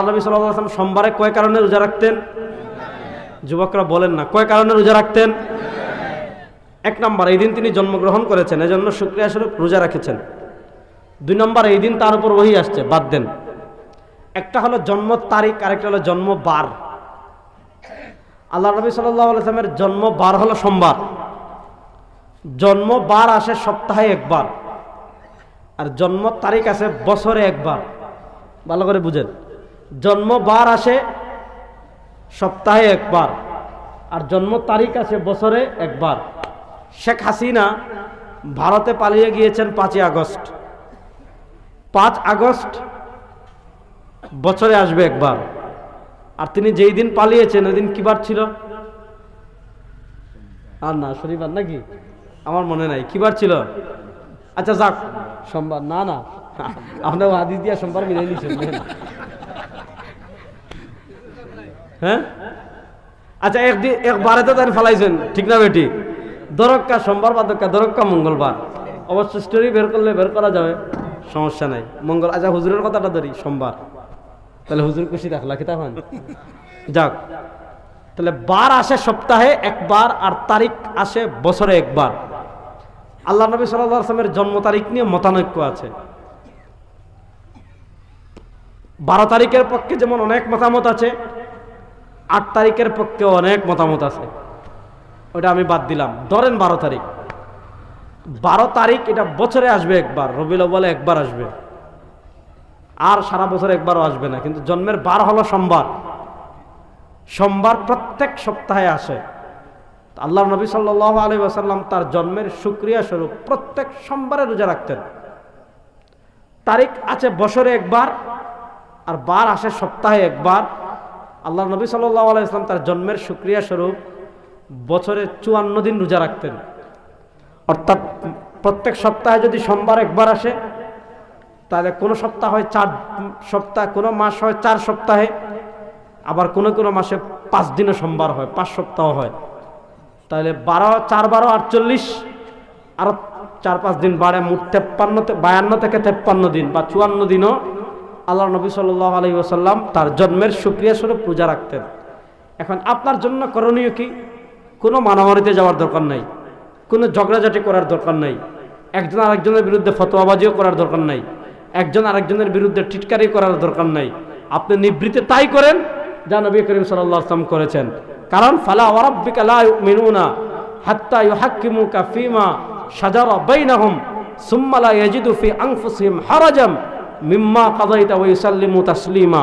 আল্লাহ আসলাম সোমবারে কয় কারণে রোজা রাখতেন? যুবকরা বলেন না, কয় কারণে রোজা রাখতেন? এক নম্বর, এই দিন তিনি জন্মগ্রহণ করেছেন, এজন্য শুক্রিয়া স্বরূপ রোজা রেখেছেন। দুই নম্বর, এই দিন তার উপর ওহি আসছে, বাদ দেন। একটা হলো জন্ম তারিখ, আরেকটা হলো জন্ম বার। আল্লাহ নবী সাল্লামের জন্ম বার হলো সোমবার। জন্ম বার আসে সপ্তাহে একবার, আর জন্ম তারিখ আছে বছরে একবার। ভালো করে বুঝেন। জন্ম বার আসে সপ্তাহে একবার, আর জন্ম তারিখ আছে বছরে একবার। শেখ হাসিনা ভারতে পালিয়ে গিয়েছেন পাঁচই আগস্ট। পাঁচ আগস্ট বছরে আসবে একবার। আর তিনি যেই দিন পালিয়েছেন, ওই দিন কিবার ছিল? আর না, শনিবার নাকি? আমার মনে নাই কিবার ছিল? আচ্ছা যাক, সোমবার। না না, আপনার আদি দিয়া সোমবার মিলে নিয়েছেন হ্যাঁ? আচ্ছা একদিন একবারে তো তাই ফেলাইছেন। ঠিক না বেটি? দরক্কা সোমবার বা দরক্কা দরক্কা মঙ্গলবার। অবশ্য স্টোরি বের করলে বের করা যাবে, সমস্যা নাই। মঙ্গল আচ্ছা হুজুরের কথাটা ধরি, সোমবার। তাহলে হুজুর খুশি রাখলা কি তখন যাক, তাহলে বার আসে সপ্তাহে একবার আর তারিখ আসে বছরে একবার। আল্লাহ নবী সাল্লাহ আসলামের জন্ম তারিখ নিয়ে মতানৈক্য আছে। বারো তারিখের পক্ষে যেমন অনেক মতামত আছে আট তারিখের পক্ষে অনেক মতামত আছে। ওটা আমি বাদ দিলাম। ধরেন বারো তারিখ। বারো তারিখ এটা বছরে আসবে একবার রবিল বলে একবার আসবে। আর সারা বছর একবারও আসবে না। কিন্তু জন্মের বার হলো সোমবার। সোমবার প্রত্যেক সপ্তাহে আসে। আল্লাহ নবী সাল্লাহ আলী আসাল্লাম তার জন্মের সুক্রিয়া স্বরূপ প্রত্যেক সোমবারে রোজা রাখতেন। তারিখ আছে বছরে একবার, আর বার আসে সপ্তাহে একবার। আল্লাহ নবী সাল্লাহ আলাইসলাম তার জন্মের সুক্রিয়া স্বরূপ বছরে চুয়ান্ন দিন রোজা রাখতেন। অর্থাৎ প্রত্যেক সপ্তাহে যদি সোমবার একবার আসে, তাহলে কোনো সপ্তাহ হয় চার, সপ্তাহ, কোনো মাস হয় চার সপ্তাহে, আবার কোনো কোনো মাসে পাঁচ দিনও সোমবার হয়, পাঁচ সপ্তাহ হয়। তাহলে বারো, চার বারো, আটচল্লিশ আরও চার পাঁচ দিন বাড়ে, মোট তেপ্পান্ন বায়ান্ন থেকে তেপ্পান্ন দিন বা চুয়ান্ন দিনও আল্লাহ নবী সাল্লাহ আলী ওসাল্লাম তার জন্মের সুক্রিয়া স্বরূপ পূজা রাখতেন। এখন আপনার জন্য করণীয় কি? কোনো মানামারিতে যাওয়ার দরকার নাই, কোনো ঝগড়াঝাটি করার দরকার নাই, একজন আরেকজনের বিরুদ্ধে ফতোয়াবাজিও করার দরকার নাই, একজন আরেকজনের বিরুদ্ধে টিটকারি করার দরকার নাই। আপনি নিবৃত্তে তাই করেন যা নবী করিম সাল্লাহ আসলাম করেছেন। কারণ, ফালা ওয়ারাব্বিকা লা হাত্তা ইউহাক্কিমুকা ফীমা শাজারা বাইনাহুম, সুম্মা ইয়াজিদু ফি হারাজাম। মিম্মা কাদাইতা ওয়া ইউসাল্লিমু তাসলিমা।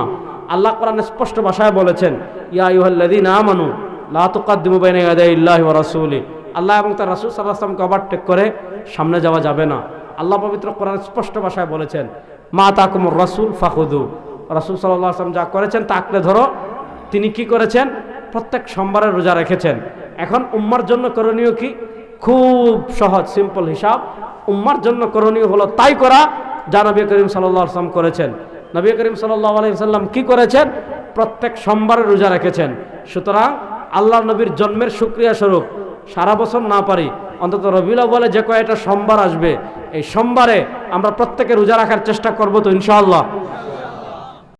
আল্লাহ কোরআনে স্পষ্ট ভাষায় বলেছেন, ইয়া আইয়ুহাল্লাযীনা আমানু, লা তুকাদ্দিমু বাইনা ইয়াদাইল্লাহি ওয়া রাসূলি। আল্লাহ এবং তার রাসূল সাল্লাল্লাহু আলাইহি ওয়াসাল্লামকে করে সামনে যাওয়া যাবে না। আল্লাহ পবিত্র কোরআন স্পষ্ট ভাষায় বলেছেন, মা তাকুমুর রাসূল ফাখুদু রাসূল সাল্লাল্লাহু আলাইহি যা করেছেন তা আঁকড়ে ধরো। তিনি কি করেছেন? প্রত্যেক সোমবারে রোজা রেখেছেন। এখন উম্মার জন্য করণীয় কি? খুব সহজ, সিম্পল হিসাব। উম্মার জন্য করণীয় হলো তাই করা যা নবী করিম সাল্লাহ আসলাম করেছেন। নবী করিম সাল্লাহ আলাইসাল্লাম কি করেছেন? প্রত্যেক সোমবারে রোজা রেখেছেন। সুতরাং আল্লাহ নবীর জন্মের সুক্রিয়া স্বরূপ সারা বছর না পারি, অন্তত রবিলা বলে যে কয়েকটা সোমবার আসবে, এই সোমবারে আমরা প্রত্যেকে রোজা রাখার চেষ্টা করব তো ইনশাআল্লাহ।